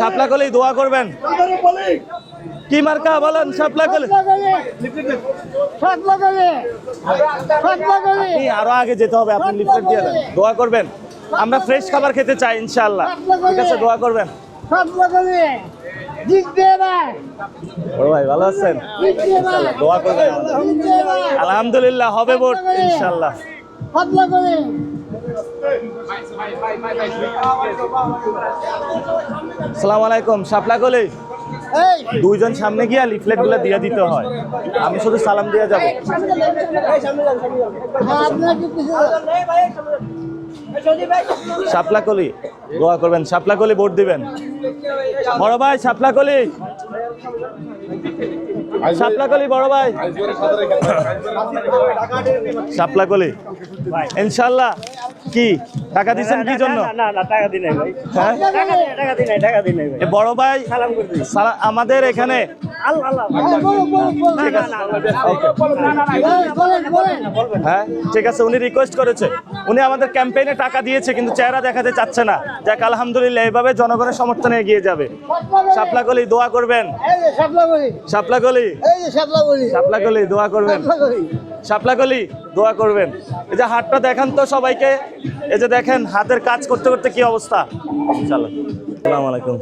শাপলা কলি দোয়া করবেন। কি মার্কা বলেন শাপলা কলি আরও আগে যেতে হবে, আপনি লিফলেট দিয়ে দেন। দোয়া করবেন। আমরা ফ্রেশ খাবার খেতে চাই ইনশাল্লাহ ঠিক আছে, দোয়া করবেন। আছেন? আলহামদুলিল্লাহ, হবে ভোট ইনশাআল্লাহ আসসালামু আলাইকুম শাপলা কলি দুইজন সামনে গিয়া লিফলেটগুলা দিয়ে দিতে হয়। আমি শুধু সালাম দিয়ে যাব। শাপলা কলি দোয়া করবেন শাপলা কলি ভোট দিবেন। বড় ভাই শাপলা কলি শাপলা কলি বড় ভাই শাপলা কলি ইনশাল্লাহ কি টাকা দিচ্ছেন কি জন্য হ্যাঁ বড় ভাই আমাদের এখানে হ্যাঁ ঠিক আছে উনি রিকোয়েস্ট করেছে উনি আমাদের ক্যাম্পেইনে টাকা দিয়েছে কিন্তু চেহারা দেখাতে চাচ্ছে না। যাক আলহামদুলিল্লাহ এইভাবে জনগণের সমর্থনে এগিয়ে যাবে। শাপলা কলি দোয়া করবেন। শাপলা কলি শাপলা কলি দোয়া করবেন। শাপলা কলি দোয়া করবেন। এই যে হাতটা দেখান তো সবাইকে। এই যে দেখেন হাতের কাজ করতে করতে কি অবস্থা। চলো আসসালামু আলাইকুম।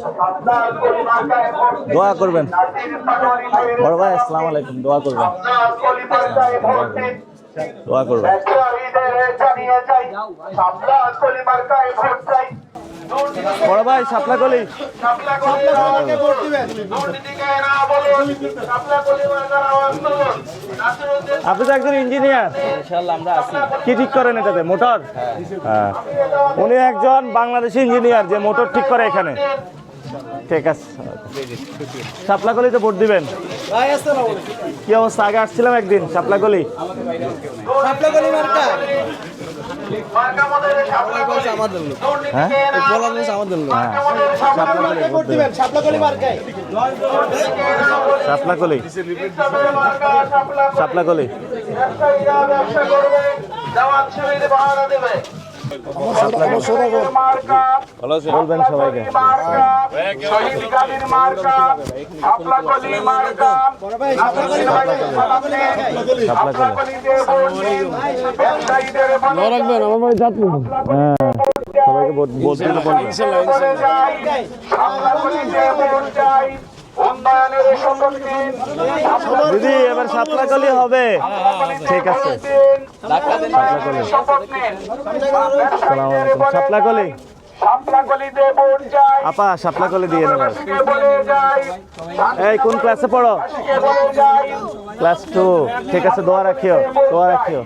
দোয়া করবেন। বড় ভাই আসসালামু আলাইকুম। দোয়া করবেন। দোয়া করবেন। বড় ভাই, শাপলা কলি। আপনি তো একজন ইঞ্জিনিয়ার। কি ঠিক করেন এটাতে? মোটর? হ্যাঁ। উনি একজন বাংলাদেশি ইঞ্জিনিয়ার যে মোটর ঠিক করে এখানে। ঠিক আছে। সাপলাকলিতে ভোট দিবেন। কি অবস্থা? আগে আসছিলাম একদিন সাপলাকলি হ্যাঁ? হ্যাঁ সাপলাকলি ভোট দিবেন সাপলাকলি সাপলাকলি বলবেন সবাইকে। হ্যাঁ সবাইকে ভোট ভোট দিতে বলবেন দিদি এবার সাপলাকলি হবে। ঠিক আছে। সাপলাকলি সালাম আপা সাপলাকলি দিয়ে নেবেন এই কোন ক্লাসে পড়ো? Class two. ঠিক আছে দোয়া রাখিও দোয়া রাখিও।